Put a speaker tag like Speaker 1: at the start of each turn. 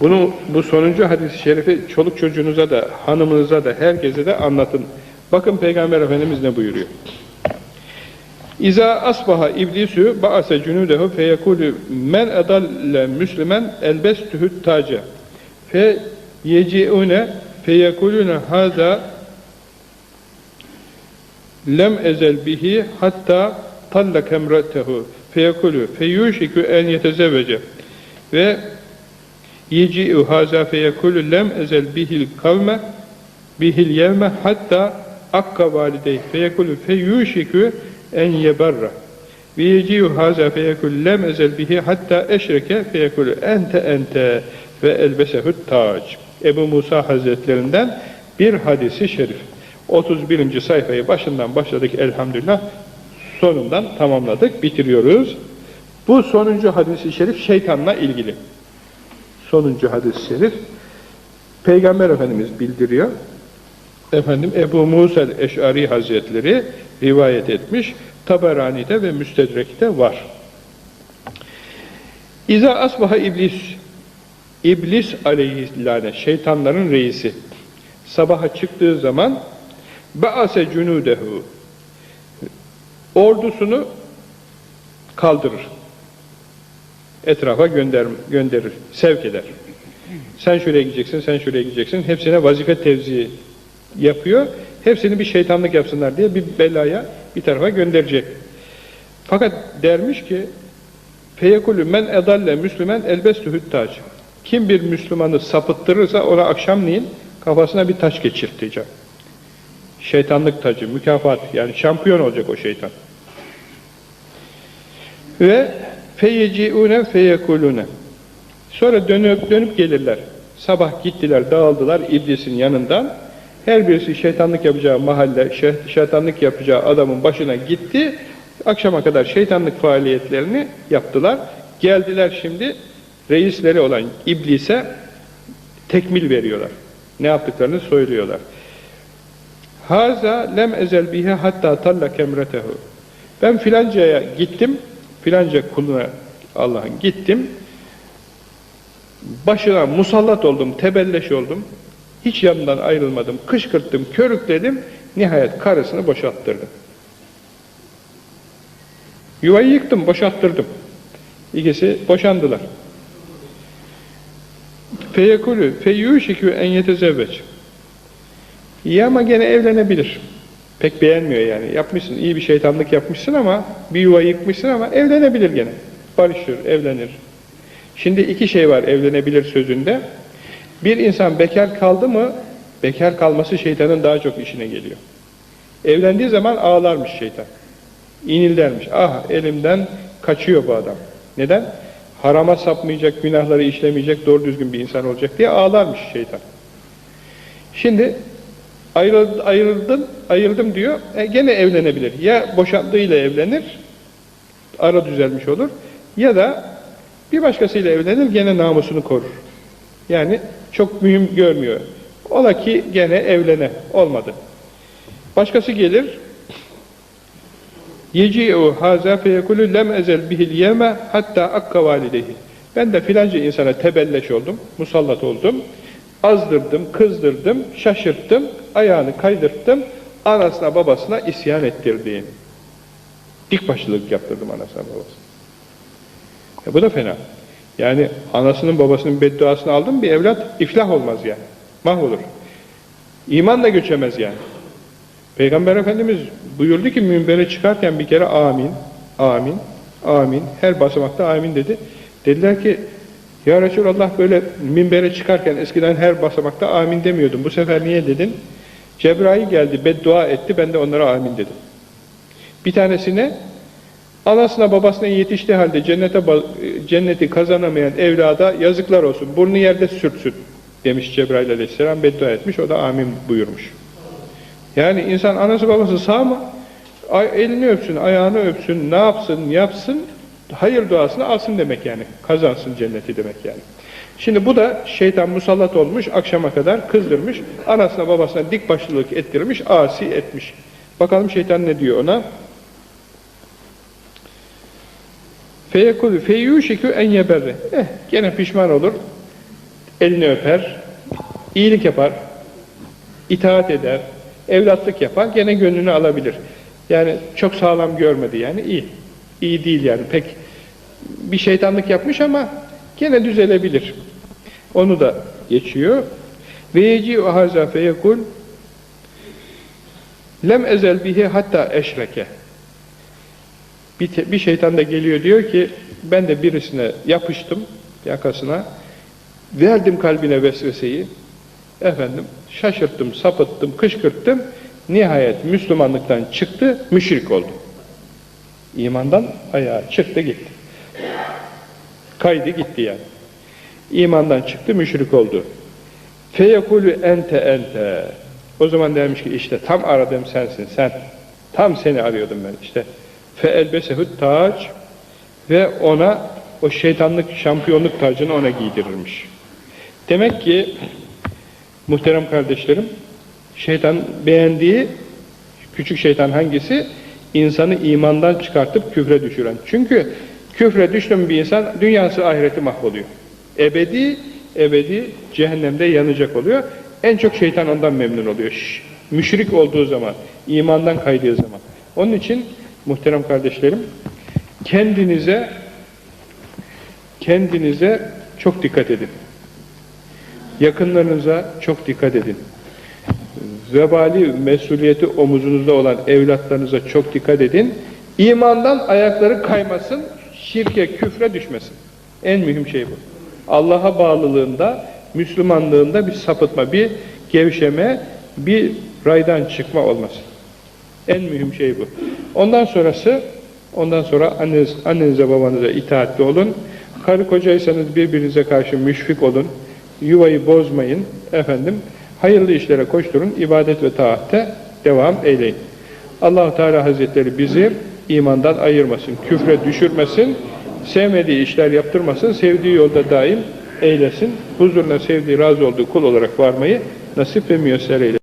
Speaker 1: Bunu bu sonuncu hadis-i şerifi çoluk çocuğunuza da, hanımınıza da, herkese de anlatın. Bakın Peygamber Efendimiz ne buyuruyor? İza asbaha iblisu ba'ase cunudehu feyekulu men edalle müslümen elbestuhut taca fe yeciune feyekulune haza lem ezel bihi hatta tallak emretehu feyekulu feyuşiku en yetezevvece ve yeci'u haza feyekulu lem ezel bihil kavme bihil yevme hatta akka valideyh feyekulu feyuşiku en yeberra ve yeci'u haza feyekulu lem ezel bihi hatta eşreke feyekulu ente ente ve elbesehut tac. Ebu Musa Hazretlerinden bir hadisi şerif. 31. sayfayı başından başladık elhamdülillah. Sonundan tamamladık bitiriyoruz. Bu sonuncu hadisi şerif şeytanla ilgili sonuncu hadis-i şerif Peygamber Efendimiz bildiriyor. Efendim Ebu Musa Eş'ari Hazretleri rivayet etmiş. Taberani'de ve Müstedrek'te var. İza asbaha iblis İblis aleyhillâne şeytanların reisi sabaha çıktığı zaman ba'ase cunudehu ordusunu kaldırır etrafa gönder, gönderir, sevk eder. Sen şuraya gideceksin, sen şuraya gideceksin. Hepsine vazife tevzi yapıyor. Hepsini bir şeytanlık yapsınlar diye bir belaya bir tarafa gönderecek. Fakat dermiş ki feyekulü men edalle müslümen elbestü hüttac. Kim bir Müslümanı sapıttırırsa ona akşamleyin kafasına bir taş geçirteceğim. Şeytanlık tacı, mükafat yani şampiyon olacak o şeytan. Ve feyeciune feyekulune. Sonra dönüp dönüp gelirler. Sabah gittiler, dağıldılar iblisin yanından. Her birisi şeytanlık yapacağı mahalle, şeytanlık yapacağı adamın başına gitti. Akşama kadar şeytanlık faaliyetlerini yaptılar. Geldiler şimdi reisleri olan iblise tekmil veriyorlar. Ne yaptıklarını söylüyorlar. Haza lem ezel bihe hatta talla kemretehu. Ben filancaya gittim, filanca kuluna Allah'ın gittim, başına musallat oldum, tebelleş oldum, hiç yanından ayrılmadım, kışkırttım, körükledim, nihayet karısını boşalttırdım. Yuvayı yıktım, boşalttırdım. İkisi boşandılar. Feyekulü feyyuşikü en yetezevveç. İyi ama gene evlenebilir. Pek beğenmiyor yani. Yapmışsın, iyi bir şeytanlık yapmışsın ama bir yuva yıkmışsın ama evlenebilir gene. Barışır, evlenir. Şimdi iki şey var evlenebilir sözünde. Bir insan bekar kaldı mı, bekar kalması şeytanın daha çok işine geliyor. Evlendiği zaman ağlarmış şeytan. İnildermiş. Ah elimden kaçıyor bu adam. Neden? Harama sapmayacak, günahları işlemeyecek, doğru düzgün bir insan olacak diye ağlarmış şeytan. Şimdi ayrıldım, ayrıldım, ayrıldım diyor, e, gene evlenebilir. Ya boşandığıyla evlenir, ara düzelmiş olur, ya da bir başkasıyla evlenir, gene namusunu korur. Yani çok mühim görmüyor. Ola ki gene evlene, olmadı. Başkası gelir, yeci'u haza feyekulü lem ezel bihil yeme hatta akka validehi. Ben de filanca insana tebelleş oldum, musallat oldum, azdırdım, kızdırdım, şaşırttım, ayağını kaydırttım, anasına babasına isyan ettirdim. Dik başlılık yaptırdım anasına babasına. E bu da fena. Yani anasının babasının bedduasını aldım bir evlat iflah olmaz yani. Mahvolur. İman da göçemez yani. Peygamber Efendimiz buyurdu ki minbere çıkarken bir kere amin, amin, amin. Her basamakta amin dedi. Dediler ki ya Resulallah böyle minbere çıkarken eskiden her basamakta amin demiyordum. Bu sefer niye dedin? Cebrail geldi, beddua etti, ben de onlara amin dedim. Bir tanesine anasına babasına yetiştiği halde cennete cenneti kazanamayan evlada yazıklar olsun, burnu yerde sürtsün demiş Cebrail aleyhisselam, beddua etmiş, o da amin buyurmuş. Yani insan anası babası sağ mı? Elini öpsün, ayağını öpsün, ne yapsın, yapsın, hayır duasını alsın demek yani. Kazansın cenneti demek yani. Şimdi bu da şeytan musallat olmuş, akşama kadar kızdırmış, anasına babasına dik başlılık ettirmiş, asi etmiş. Bakalım şeytan ne diyor ona? Feyekul feyyuşikü en yeberre. Eh, gene pişman olur. elini öper, iyilik yapar, itaat eder, evlatlık yapar, gene gönlünü alabilir. Yani çok sağlam görmedi yani iyi. İyi değil yani pek bir şeytanlık yapmış ama gene düzelebilir. Onu da geçiyor. Ve yeci o haza feyekul lem ezel bihi hatta eşreke. Bir, bir şeytan da geliyor diyor ki ben de birisine yapıştım yakasına verdim kalbine vesveseyi efendim şaşırttım, sapıttım, kışkırttım nihayet Müslümanlıktan çıktı, müşrik oldu. İmandan ayağa çıktı gitti. Kaydı gitti yani. İmandan çıktı, müşrik oldu. Feyekulü ente ente. O zaman dermiş ki işte tam aradığım sensin sen. Tam seni arıyordum ben işte. Fe elbesehut taç ve ona o şeytanlık şampiyonluk tacını ona giydirirmiş. Demek ki muhterem kardeşlerim şeytan beğendiği küçük şeytan hangisi? İnsanı imandan çıkartıp küfre düşüren. Çünkü küfre düştü mü bir insan dünyası ahireti mahvoluyor. Ebedi, ebedi cehennemde yanacak oluyor. En çok şeytan ondan memnun oluyor. Şş, müşrik olduğu zaman, imandan kaydığı zaman. Onun için muhterem kardeşlerim, kendinize kendinize çok dikkat edin. Yakınlarınıza çok dikkat edin. Vebali mesuliyeti omuzunuzda olan evlatlarınıza çok dikkat edin. İmandan ayakları kaymasın, şirke, küfre düşmesin. En mühim şey bu. Allah'a bağlılığında, Müslümanlığında bir sapıtma, bir gevşeme, bir raydan çıkma olmasın. En mühim şey bu. Ondan sonrası, ondan sonra anneniz, annenize babanıza itaatli olun. Karı kocaysanız birbirinize karşı müşfik olun. Yuvayı bozmayın. Efendim, hayırlı işlere koşturun. ibadet ve taatte devam eyleyin. allah Teala Hazretleri bizi imandan ayırmasın, küfre düşürmesin, sevmediği işler yaptırmasın, sevdiği yolda daim eylesin, huzuruna sevdiği, razı olduğu kul olarak varmayı nasip ve müyesser eylesin.